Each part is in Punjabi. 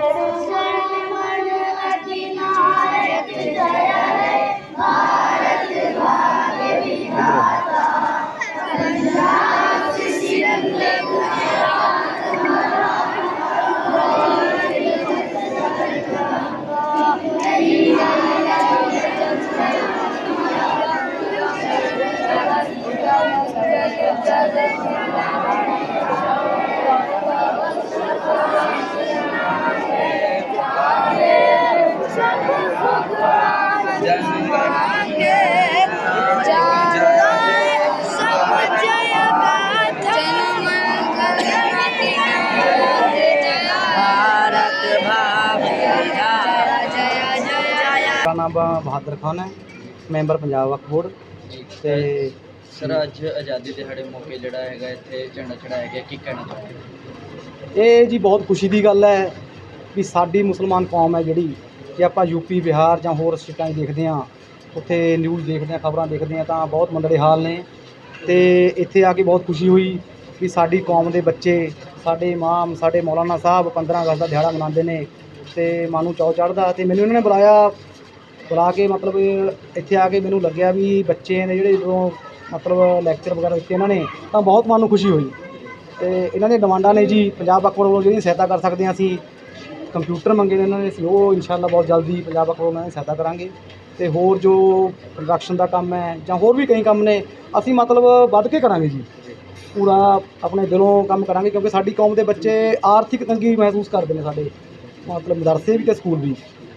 quiero ser. ਮੇਰਾ ਨਾਮ ਬਹਾਦਰ ਖਾਨ ਹੈ। Member Punjab Waqf board. ਤੇ ਸਰ ਅੱਜ ਆਜ਼ਾਦੀ ਦਿਹਾੜੇ ਮੌਕੇ ਜਿਹੜਾ ਹੈਗਾ ਇੱਥੇ ਝੰਡਾ ਚੜਾਇਆ ਗਿਆ। ਕੀ ਕਹਿਣਾ ਚਾਹੁੰਦੇ ਇਹ ਜੀ ਬਹੁਤ ਖੁਸ਼ੀ ਦੀ ਗੱਲ ਹੈ ਵੀ ਸਾਡੀ ਮੁਸਲਮਾਨ ਕੌਮ ਹੈ ਜਿਹੜੀ ਜੇ ਆਪਾਂ ਯੂਪੀ ਬਿਹਾਰ ਜਾਂ ਹੋਰ ਸਟੇਟਾਂ 'ਚ ਦੇਖਦੇ ਹਾਂ ਉੱਥੇ ਨਿਊਜ਼ ਦੇਖਦੇ ਹਾਂ ਖਬਰਾਂ ਦੇਖਦੇ ਹਾਂ ਤਾਂ ਬਹੁਤ ਮੰਦੜੇ ਹਾਲ ਨੇ। ਤੇ ਇੱਥੇ ਆ ਕੇ ਬਹੁਤ ਖੁਸ਼ੀ ਹੋਈ ਵੀ ਸਾਡੀ ਕੌਮ ਦੇ ਬੱਚੇ ਸਾਡੇ ਇਮਾਮ ਸਾਡੇ ਮੌਲਾਨਾ ਸਾਹਿਬ 15 ਅਗਸਤ ਦਾ ਦਿਹਾੜਾ ਮਨਾਉਂਦੇ ਨੇ। ਤੇ ਮਨ ਨੂੰ ਚਾਅ ਚੜ੍ਹਦਾ ਤੇ ਮੈਨੂੰ ਇਹਨਾਂ ਨੇ ਬੁਲਾਇਆ ਬੁਲਾ ਕੇ ਮਤਲਬ ਇੱਥੇ ਆ ਕੇ ਮੈਨੂੰ ਲੱਗਿਆ ਵੀ ਬੱਚੇ ਨੇ ਜਿਹੜੇ ਜਦੋਂ ਮਤਲਬ ਲੈਕਚਰ ਵਗੈਰਾ ਦਿੱਤੇ ਇਹਨਾਂ ਨੇ, ਤਾਂ ਬਹੁਤ ਮਨ ਨੂੰ ਖੁਸ਼ੀ ਹੋਈ। ਤੇ ਇਹਨਾਂ ਦੀਆਂ ਡਿਮਾਂਡਾਂ ਨੇ ਜੀ ਪੰਜਾਬ ਅਕਬਰ ਵੱਲੋਂ ਜਿਹੜੀਆਂ ਸਹਾਇਤਾ ਕਰ ਸਕਦੇ ਹਾਂ ਅਸੀਂ ਕੰਪਿਊਟਰ ਮੰਗੇ ਨੇ ਇਹਨਾਂ ਨੇ, ਅਸੀਂ ਉਹ ਇਨਸ਼ਾਅੱਲਾ ਬਹੁਤ ਜਲਦੀ ਪੰਜਾਬ ਅਕਬਰ ਉਹਨਾਂ ਦੀ ਸਹਾਇਤਾ ਕਰਾਂਗੇ। ਤੇ ਹੋਰ ਜੋ ਪ੍ਰੋਡਕਸ਼ਨ ਦਾ ਕੰਮ ਹੈ, ਜਾਂ ਹੋਰ ਵੀ ਕਈ ਕੰਮ ਨੇ, ਅਸੀਂ ਮਤਲਬ ਵੱਧ ਕੇ ਕਰਾਂਗੇ ਜੀ। ਪੂਰਾ ਆਪਣੇ ਦਿਲੋਂ ਕੰਮ ਕਰਾਂਗੇ, ਕਿਉਂਕਿ ਸਾਡੀ ਕੌਮ ਦੇ ਬੱਚੇ ਆਰਥਿਕ ਤੰਗੀ ਮਹਿਸੂਸ ਕਰਦੇ ਨੇ ਸਾਡੇ, ਮਤਲਬ ਮਦਰਸੇ ਵੀ ਤੇ ਸਕੂਲ ਵੀ।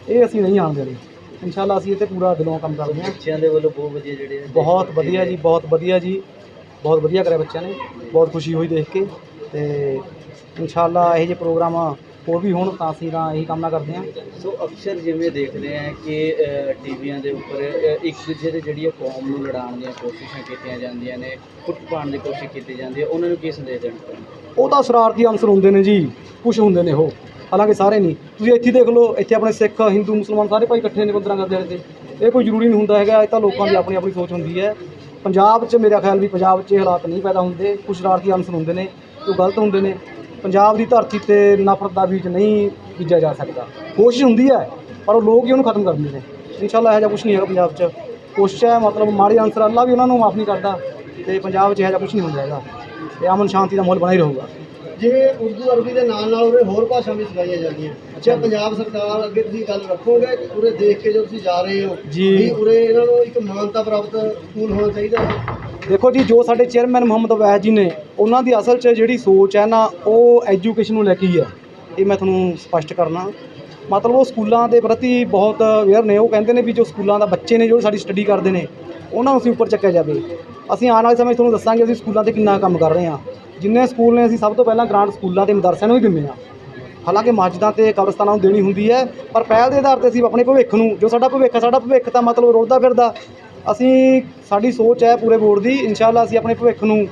ਇਹ ਅਸੀਂ ਨਹੀਂ ਆਉਣ ਦੇਣੇ। ਇਨਸ਼ਾਅੱਲਾ ਅਸੀਂ 'ਤੇ ਪੂਰਾ ਦਿਲੋਂ ਕੰਮ ਕਰਦੇ ਹਾਂ। ਬੱਚਿਆਂ ਦੇ ਵੱਲੋਂ ਬਹੁਤ ਵਧੀਆ ਜਿਹੜੇ ਬਹੁਤ ਵਧੀਆ ਜੀ ਬਹੁਤ ਵਧੀਆ ਜੀ। ਬਹੁਤ ਵਧੀਆ ਕਰਿਆ ਬੱਚਿਆਂ ਨੇ। ਬਹੁਤ ਖੁਸ਼ੀ ਹੋਈ ਦੇਖ ਕੇ। ਤੇ ਇਨਸ਼ਾਅੱਲਾ ਇਹ ਜਿਹੇ ਪ੍ਰੋਗਰਾਮ ਹੋਰ ਵੀ ਹੋਣ ਤਾਂ ਅਸੀਂ ਤਾਂ ਇਹੀ ਕਾਮਨਾ ਕਰਦੇ ਹਾਂ। ਸੋ ਅਕਸਰ ਜਿਵੇਂ ਦੇਖਦੇ ਆ ਕਿ ਟੀਵੀਆਂ ਦੇ ਉੱਪਰ ਇੱਕ ਦੂਜੇ ਦੇ ਜਿਹੜੀ ਕੌਮ ਨੂੰ ਲੜਾਉਣ ਦੀਆਂ ਕੋਸ਼ਿਸ਼ਾਂ ਕੀਤੀਆਂ ਜਾਂਦੀਆਂ ਨੇ ਫੁੱਟ ਪਾਉਣ ਦੀ ਕੋਸ਼ਿਸ਼ ਕੀਤੀ ਜਾਂਦੀ ਹੈ ਉਹਨਾਂ ਨੂੰ ਕੀ ਸੰਦੇਸ਼ ਦੇਣਾ ਉਹ ਤਾਂ ਸ਼ਰਾਰਤੀ ਅਨਸਰ ਹੁੰਦੇ ਨੇ ਜੀ। ਕੁਝ ਹੁੰਦੇ ਨੇ ਉਹ। ਹਾਲਾਂਕਿ ਸਾਰੇ ਨਹੀਂ। ਤੁਸੀਂ ਇੱਥੇ ਦੇਖ ਲਓ, ਇੱਥੇ ਆਪਣੇ ਸਿੱਖ, ਹਿੰਦੂ, ਮੁਸਲਮਾਨ ਸਾਰੇ ਭਾਈ ਇਕੱਠੇ ਨੇ ਬੰਦਰਾਂ ਕਰਦੇ ਵਾਲੇ ਤੇ। ਇਹ ਕੋਈ ਜ਼ਰੂਰੀ ਨਹੀਂ ਹੁੰਦਾ ਹੈਗਾ, ਇਹ ਤਾਂ ਲੋਕਾਂ ਦੀ ਆਪਣੀ ਆਪਣੀ ਸੋਚ ਹੁੰਦੀ ਹੈ। ਪੰਜਾਬ 'ਚ ਮੇਰਾ ਖਿਆਲ ਵੀ ਪੰਜਾਬ 'ਚ ਇਹ ਹਾਲਾਤ ਨਹੀਂ ਪੈਦਾ ਹੁੰਦੇ। ਕੁਝ ਸ਼ਰਾਰਤੀ ਅਨਸਰ ਹੁੰਦੇ ਨੇ, ਜੋ ਗਲਤ ਹੁੰਦੇ ਨੇ। ਪੰਜਾਬ ਦੀ ਧਰਤੀ ਤੇ ਨਫ਼ਰਤ ਦਾ ਬੀਜ ਨਹੀਂ ਬੀਜਿਆ ਜਾ ਸਕਦਾ। ਕੋਸ਼ਿਸ਼ ਹੁੰਦੀ ਹੈ, ਪਰ ਉਹ ਲੋਕ ਹੀ ਉਹਨੂੰ ਖਤਮ ਕਰਦੇ ਨੇ ਇਨਸ਼ਾਅੱਲਾ ਇਹੋ ਜਿਹਾ ਕੁਝ ਨਹੀਂ ਹੈਗਾ ਪੰਜਾਬ 'ਚ। ਕੋਸ਼ਿਸ਼ ਹੈ, ਮਤਲਬ ਮਾੜੇ ਅਨਸਰ ਅੱਲਾ ਵੀ ਉਹਨਾਂ ਨੂੰ ਮਾਫ ਨਹੀਂ ਕਰਦਾ ਤੇ ਪੰਜਾਬ 'ਚ ਇਹੋ ਜਿਹਾ ਕੁਝ ਨਹੀਂ ਹੁੰਦਾ ਹੈਗਾ। ਤੇ ਅਮਨ ਸ਼ਾਂਤੀ ਦਾ ਮਾਹੌਲ ਬਣਾ ਹੀ ਰਹੂਗਾ। ਜਿਵੇਂ ਉਰਦੂ ਅਰਬੀ ਦੇ ਨਾਲ ਨਾਲ ਉਰੇ ਹੋਰ ਭਾਸ਼ਾ ਵੀ ਸਿਖਾਈਆਂ ਜਾਂਦੀਆਂ। ਅੱਛਾ ਪੰਜਾਬ ਸਰਕਾਰ ਅੱਗੇ ਤੁਸੀਂ ਗੱਲ ਰੱਖੋਗੇ ਕਿ ਉਰੇ ਦੇਖ ਕੇ ਜੋ ਤੁਸੀਂ ਜਾ ਰਹੇ ਹੋ ਜੀ। ਵੀ ਉਰੇ ਇਹਨਾਂ ਨੂੰ ਇੱਕ ਮਾਨਤਾ ਪ੍ਰਾਪਤ ਸਕੂਲ ਹੋਣਾ ਚਾਹੀਦਾ ਹੈ? ਦੇਖੋ ਜੀ ਜੋ ਸਾਡੇ ਚੇਅਰਮੈਨ ਮੁਹੰਮਦ ਅਵੈਸ ਜੀ ਨੇ ਉਹਨਾਂ ਦੀ ਅਸਲ 'ਚ ਜਿਹੜੀ ਸੋਚ ਹੈ ਨਾ ਉਹ ਐਜੂਕੇਸ਼ਨ ਨੂੰ ਲੈ ਕੇ ਹੀ ਹੈ। ਇਹ ਮੈਂ ਤੁਹਾਨੂੰ ਸਪਸ਼ਟ ਕਰਨਾ। ਮਤਲਬ ਉਹ ਸਕੂਲਾਂ ਦੇ ਪ੍ਰਤੀ ਬਹੁਤ ਅਵੇਅਰ ਨੇ। ਉਹ ਕਹਿੰਦੇ ਨੇ ਵੀ ਜੋ ਸਕੂਲਾਂ ਦਾ ਬੱਚੇ ਨੇ ਜੋ ਸਾਡੀ ਸਟੱਡੀ ਕਰਦੇ ਨੇ ਉਹਨਾਂ ਨੂੰ ਅਸੀਂ ਉੱਪਰ ਚੱਕਿਆ ਜਾਵੇ। ਅਸੀਂ ਆਉਣ ਵਾਲੇ ਸਮੇਂ 'ਚ ਤੁਹਾਨੂੰ ਦੱਸਾਂਗੇ ਅਸੀਂ ਸਕੂਲਾਂ ਤੇ ਕਿੰਨਾ ਕੰਮ ਕਰ ਰਹੇ ਹਾਂ। ਜਿੰਨੇ ਸਕੂਲ ਨੇ ਅਸੀਂ ਸਭ ਤੋਂ ਪਹਿਲਾਂ ਗ੍ਰਾਂਟ ਸਕੂਲਾਂ ਤੇ ਮਦਰਸਿਆਂ ਨੂੰ ਹੀ ਦਿੰਦੇ ਹਾਂ। ਹਾਲਾਂਕਿ ਮਸਜਿਦਾਂ ਤੇ ਕਬਰਸਤਾਨਾਂ ਨੂੰ ਦੇਣੀ ਹੁੰਦੀ ਹੈ, ਪਰ ਪਹਿਲ ਦੇ ਆਧਾਰ ਤੇ ਅਸੀਂ ਆਪਣੇ ਭਵਿੱਖ ਨੂੰ, ਜੋ ਸਾਡਾ ਭਵਿੱਖ ਹੈ, ਸਾਡਾ ਭਵਿੱਖ ਤਾਂ ਮਤਲਬ ਰੁਲਦਾ ਫਿਰਦਾ। ਅਸੀਂ, ਸਾਡੀ ਸੋਚ ਹੈ ਪੂਰੇ ਬੋਰਡ ਦੀ, ਇਨਸ਼ਾਅੱਲਾ ਅਸੀਂ ਆਪਣੇ ਭਵਿੱਖ ਨੂੰ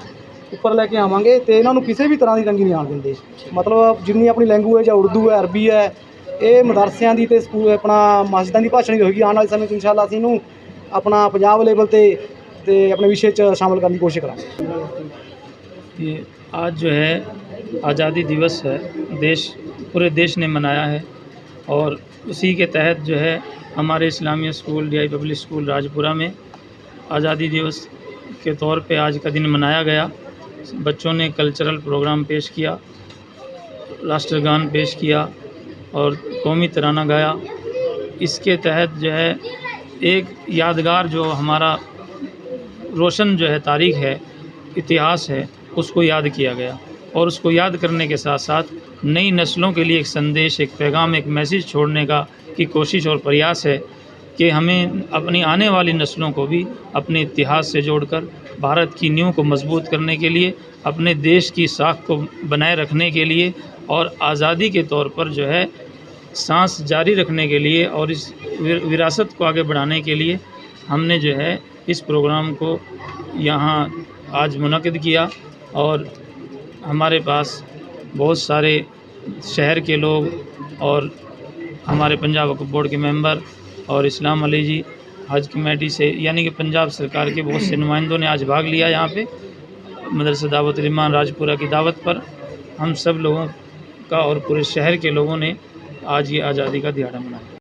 ਉੱਪਰ ਲੈ ਕੇ ਆਵਾਂਗੇ ਤੇ ਇਹਨਾਂ ਨੂੰ ਕਿਸੇ ਵੀ ਤਰ੍ਹਾਂ ਦੀ ਤੰਗੀ ਨਹੀਂ ਆਉਣ ਦਿੰਦੇ। ਮਤਲਬ ਜਿੰਨੀ ਆਪਣੀ ਲੈਂਗੁਏਜ ਹੈ ਉਰਦੂ ਹੈ, ਅਰਬੀ ਹੈ, ਇਹ ਮਦਰਸਿਆਂ ਦੀ ਤੇ ਸਕੂਲ ਆਪਣਾ ਮਸਜਿਦਾਂ ਦੀ ਭਾਸ਼ਾ ਨਹੀਂ ਹੋਏਗੀ ਆਉਣ ਵਾਲੇ ਸਮੇਂ 'ਚ, ਇਨਸ਼ਾਅੱਲਾ ਅਸੀਂ ਇਹਨੂੰ ਆਪਣਾ ਪੰਜਾਬ ਲੈਵਲ ਤੇ ਤੇ ਆਪਣੇ ਵਿਸ਼ੇ 'ਚ ਸ਼ਾਮਲ ਕਰਨ ਦੀ ਕੋਸ਼ਿਸ਼ ਕਰਾਂਗੇ ये आज जो है आज़ादी दिवस है देश पूरे देश ने मनाया है और उसी के तहत जो है हमारे Islamia school D public school Rajpura में आज़ादी दिवस के तौर पे आज का दिन मनाया गया बच्चों ने कल्चरल प्रोग्राम पेश किया राष्ट्रगान पेश किया और कौमी तराना गाया इसके तहत जो है एक यादगार जो हमारा रोशन जो है, तारीख है, इतिहास है, उसको याद किया गया। और उसको याद करने के साथ साथ नई नस्लों के लिए एक संदेश, एक पैगाम, एक मैसेज छोड़ने का की कोशिश और प्रयास है कि हमें अपनी आने वाली नस्लों को भी अपने इतिहास से जोड़कर, भारत की नींव को मज़बूत करने के लिए, अपने देश की साख को बनाए रखने के लिए और आज़ादी के तौर पर जो है सांस जारी रखने के लिए और इस विरासत को आगे बढ़ाने के लिए हमने जो है इस प्रोग्राम को यहाँ आज मुनद किया और हमारे पास बहुत सारे शहर के लोग और हमारे पंजाब वक्फ बोर्ड के मेंबर और इस्लाम अली जी, हज कमेटी से, यानी कि पंजाब सरकार के बहुत से नुमाइंदों ने आज भाग लिया यहाँ पे, मदरसा दावत ईमान राजपुरा की दावत पर। हम सब लोगों का और पूरे शहर के लोगों ने आज ये आज़ादी का दिहाड़ा मनाया